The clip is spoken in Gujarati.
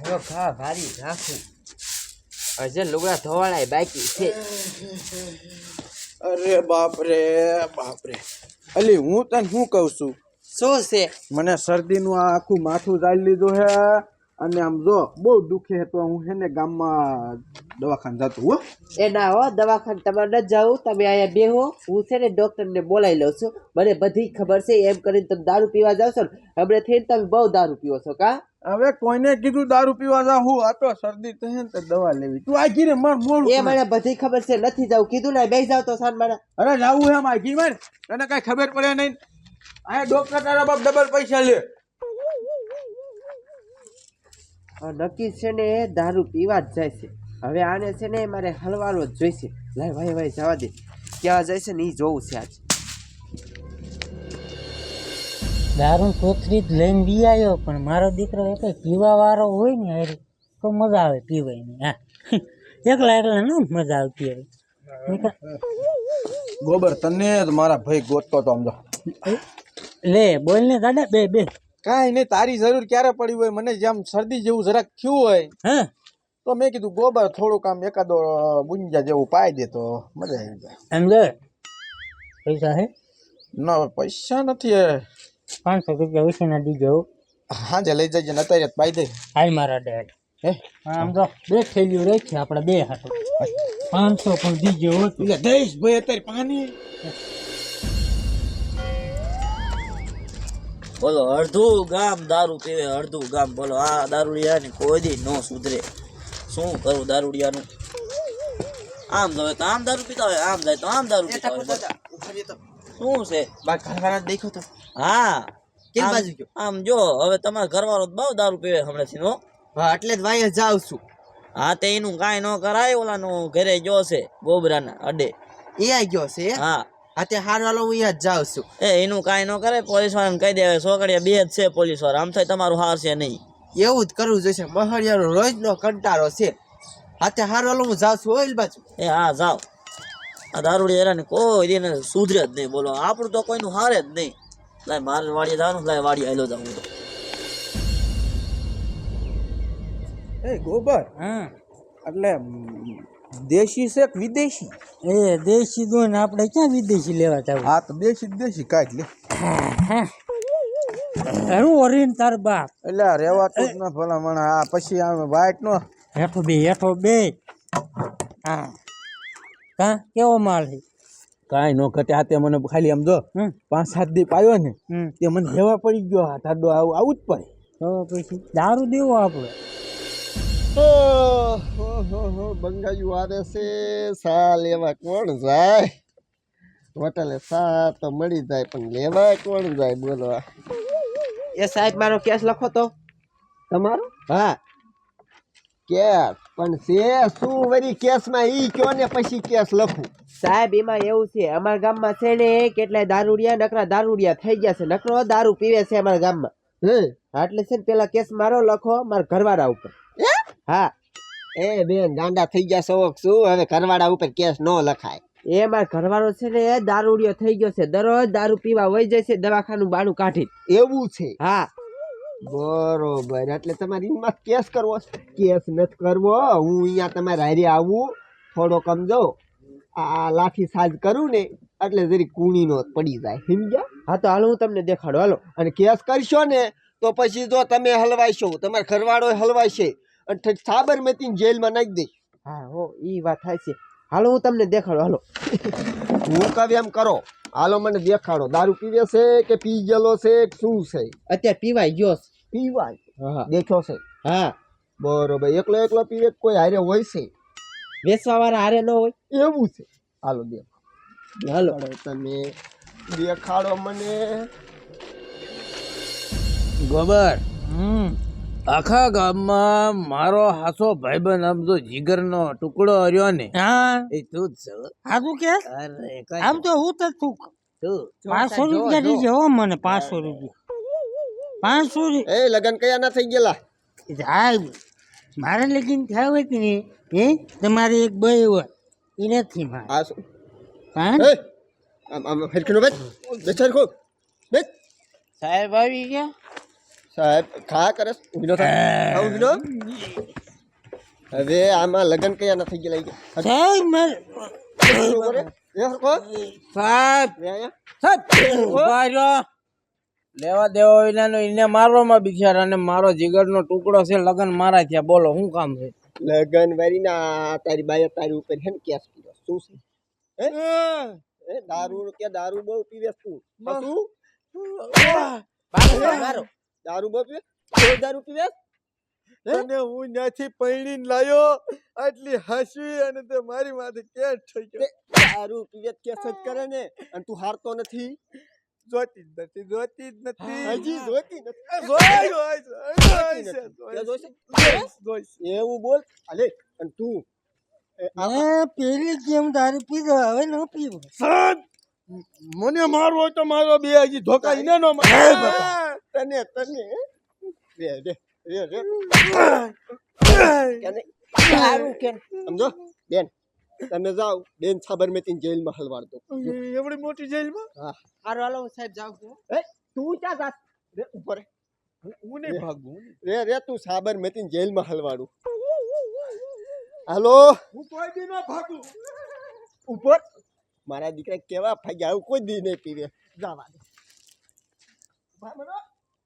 હવે ઘા ભારી નાખું હજે લુગડા ધોવાળાય બાકી છે. અરે બાપ રે બાપ રે અલી હું તને શું કહું છું? શું છે? મને શરદીનું આ આખું માથું ચાલી લીધું હે અને આમ જો બહુ દુખે તો હું હે ને ગામમાં દવાખાને જતું હો. એ ના હો દવાખાને તમારે ન જાવ તમે અહીંયા બેહો. હું છે ને ડૉક્ટરને બોલાવી લઉં છું. મને બધી ખબર છે એમ કરીને તમે દારૂ પીવા જાવ છો ને. હમણાં થઈને તમે બહુ દારૂ પીવો છો કા? હવે કોઈને કીધું દારૂ પીવા જા હું આ તો શરદી થશે તો દવા લેવી. તું આગી રે માર મોડું એ. મને બધી ખબર છે નથી જાવ કીધું ને બેસી જાવ તો સાન મારે. અરે જાવું એમ આગી માર. તને કઈ ખબર પડે નહીં? આ ડોક્ટર તારા બાપ ડબલ પૈસા લે. નક્કી છે ને દારૂ પીવા જ જાય છે. હવે આને છે ને મારે હલવાનો જ જોઈશે. લાય ભાઈ ભાઈ જવા દે. ક્યાં જાય છે ને એ જોવું છે આજ. દારૂ કોથરી જ લઈને બી આવ્યો પણ મારો દીકરો એક પીવા વાળો હોય ને હારે તો મજા આવે પીવાની હા. એકલા એકલા ન મજા આવતી હવે ગોબર તને જ મારા ભાઈ ગોતતો તો સમજો લે બોલ ને દાદા બે બે. કાંઈ નહીં તારી જરૂર ક્યારે પડી હોય? મને જેમ શરદી જેવું જરાક થયું હોય હા? તો મેં કીધું ગોબર થોડુંક આમ એકાદો ગુંજા જેવું પાઈ દે તો મજા આવી જાય. એમ લે પૈસા હે? ના પૈસા નથી હે. પાંચસો રૂપિયા ઉછીના દીજો હાજે લઈ જજે ને અત્યારે જ પાઈ દે. હાલ મારા ડેડ. હે? આમ તો બે થેલીઓ રાખી આપણે બે હાટો. પાંચસો પણ દીજો એટલે દઈશ ભાઈ અત્યારે પાણી. બોલો અડધું ગામ દારૂ પીવે અડધું ગામ. બોલો આ દારૂડિયા ને કોઈ દી ન સુધરે. શું કરું દારૂડિયાનું? આમ જાય તો આમ દારૂ પીતા હોય આમ જાય તો આમ દારૂ પીતા હોય. શું છે? બાકી ઘરવાળા દેખો તો. હા. કેમ બાજુ ગયો? આમ જો હવે તમારા ઘરવાળો તો બહુ દારૂ પીવે હમણાંથી નો હા એટલે જ ભાઈ જાઉં છું. હા તે એનું કાંઈ ન કરાય ઓલાનું ઘરે જો છે ગોબરાના અડે. એ આવી ગયો છે? હા. હા તે હાર વાળો હું અહીંયા જ જાઉં છું. એ એનું કાંઈ ન કરે પોલીસ વાળાને કહી દે સોકડિયા બે જ છે પોલીસવાળા આમ થાય તમારું હાર છે નહીં. એવું જ કરવું જોઈશે. મહડિયાનો રોજનો કંટાળો છે. હાથે હાર વાળો હું જાઉં છું ઓઇલ બાજુ. એ હા જાઓ. આ દારૂડી હેરાને કોઈ દિન સુધરે જ નહીં બોલો. આપણું તો કોઈનું હારે જ નહીં. લાય મારે વાડીએ જવાનું લાય વાડી હું તો. એ ગોબર. હા. એટલે દેશી છે કે વિદેશી? એ દેશી દોન આપણે ક્યાં વિદેશી લેવા જાવ? હા તો દેશી જ દેશી કાઢ લે. હું ઓરીન તાર બાપ. એટલે આ રેવાતું જ ન ભલા મને આ પછી આમ વાઈટ નો? હેઠો બે હેઠો બે. હા. કા કેવો માલ છે? કાંઈ ન ઘટે. આ તે મને ખાલી આમ જો પાંચ સાત દી પાયો ને તે મને રેવા પડી ગયો. હાથ આડો આવું આવું જ પડે. પછી દારૂ દેવો આપણે બંગાયું આરે છે. સા લેવા કોણ જાય? હોટલે સા તો મળી જાય પણ લેવા કોણ જાય બોલો. એ સાહેબ મારો કેસ લખો તો. તમારો? હા. કેસ? પણ છે શું વરી કેસમાં ઈ કયો ને પછી કેસ લખું? સાહેબ એમાં એવું છે અમારા ગામમાં છે ને કેટલાય દારૂડિયા નકરા દારૂડિયા થઈ ગયા છે. નકરો દારૂ પીવે છે અમારા ગામમાં. હે? હા, એટલે છે ને પેલા કેસ મારો લખો મારા ઘરવાળા ઉપર. હા? એ બેન ગાંડા થઈ ગયા શોખ શું? હવે ઘરવાળા ઉપર કેસ ન લખાય. એ મારા ઘરવાળો છે ને દારૂડિયો થઈ ગયો છે. દરરોજ દારૂ પીવા વહી જાય છે દવાખાનું બાણું કાઢી એવું છે? હા. બરોબર. એટલે તમારે એમાં કેસ કરવો કેસ નથી કરવો. હું અહીંયા તમારે હારે આવું. થોડો કમજો આ લાઠી સાજ કરું ને, એટલે જરી કૂણીનો પડી જાય. સમજ્યા? હા, તો હાલો, હું તમને દેખાડો. હાલો. અને કેસ કરશો ને, તો પછી જો તમે હલવાઈશો તમારા ઘરવાળો હલવાઈશે અને સાબરમતી જેલમાં નાખી દઈશ હા, હો એ વાત થાય છે હાલો, હું તમને દેખાડો. હાલો. હું કહું એમ કરો. હાલો મને દેખાડો. દારૂ પીવે છે કે પી ગયેલો છે? કે શું છે? અત્યારે પીવાય ગયો પીવાય? હા. દેખ્યો છે? હા. બરોબર. એકલો એકલો પીવે કોઈ હારે હોય છે? વેચવા વાળા હારે ન હોય. એવું છે. હાલો દેખો હાલો. તમે. દેખાડો મને. ગોબર. હમ. આખા ગામમાં મારો હાસો ભાઈબંધ આમ તો જીગરનો ટુકડો રહ્યો ને હા. એ તું જ છે. આ તું કે? અરે આમ તો હું તો તું પાંચસો રૂપિયા દીજે હો મને પાંચસો રૂપિયા. પાંચસો એ લગન કયા ના થઈ ગયેલા? હા મારે લગીન થયા હોય કે નહીં? હે? તમારે એક બે હોય. એ નથી મારે. આ શું? હા? આમ આમ હરખીનો બેચ બેચ હરખો બેચ સાહેબ આવી ગયા? સાહેબ ખા કરે ઉભીનો થાય ઉભીનો? હવે આમાં લગ્ન કયા ના થઈ ગયા સાહેબ શું રહ્યો. લેવા દેવા વિનાનો એને મારવામાં બિચારા અને મારો જીગરનો ટુકડો છે લગન મારા થયા. બોલો શું કામ છે? લગન વારી ના તારી બાએ તારી ઉપર હે ને કેસ શું છે? હે? દારૂ કે દારૂ બહુ પીવે તું. હા, મારો દારૂ બહુ પીવે દારૂ પીવે? અને હું ત્યાંથી પૈણીને લાયો આટલી હસવી અને તે મારી માથે કેસ થઈ દારૂ પીવે કેસ જ કરે ને અને તું હારતો નથી? જોતી જ નથી જોતી જ નથી. હજી જોતી નથી. એવું બોલ. અલે અને તું આ- પેલી જેમ દારૂ પીધો હવે ન પીવો. સાહેબ મને મારવો હોય તો મારો બે હજી ધોકા ઇને નો તને તને. રે રે રે રે કેને સારું કેમ સમજો? બેન તમે જાઓ બેન સાબરમતી જેલમાં હલવાડ દો એવડી મોટી જેલમાં? હા. હારું હાલો સાહેબ જાઉં છું. એ તું ક્યાં જાસ? રે ઉપર હું નહીં ભાગું રે રે તું સાબરમતી જેલમાં હલવાડું. હાલો. હું કોઈ દી ન ભાગું. ઉપર મારા દીકરા કેવા ફાગ્યા આવું કોઈ દી નહીં પીવે જવા દે.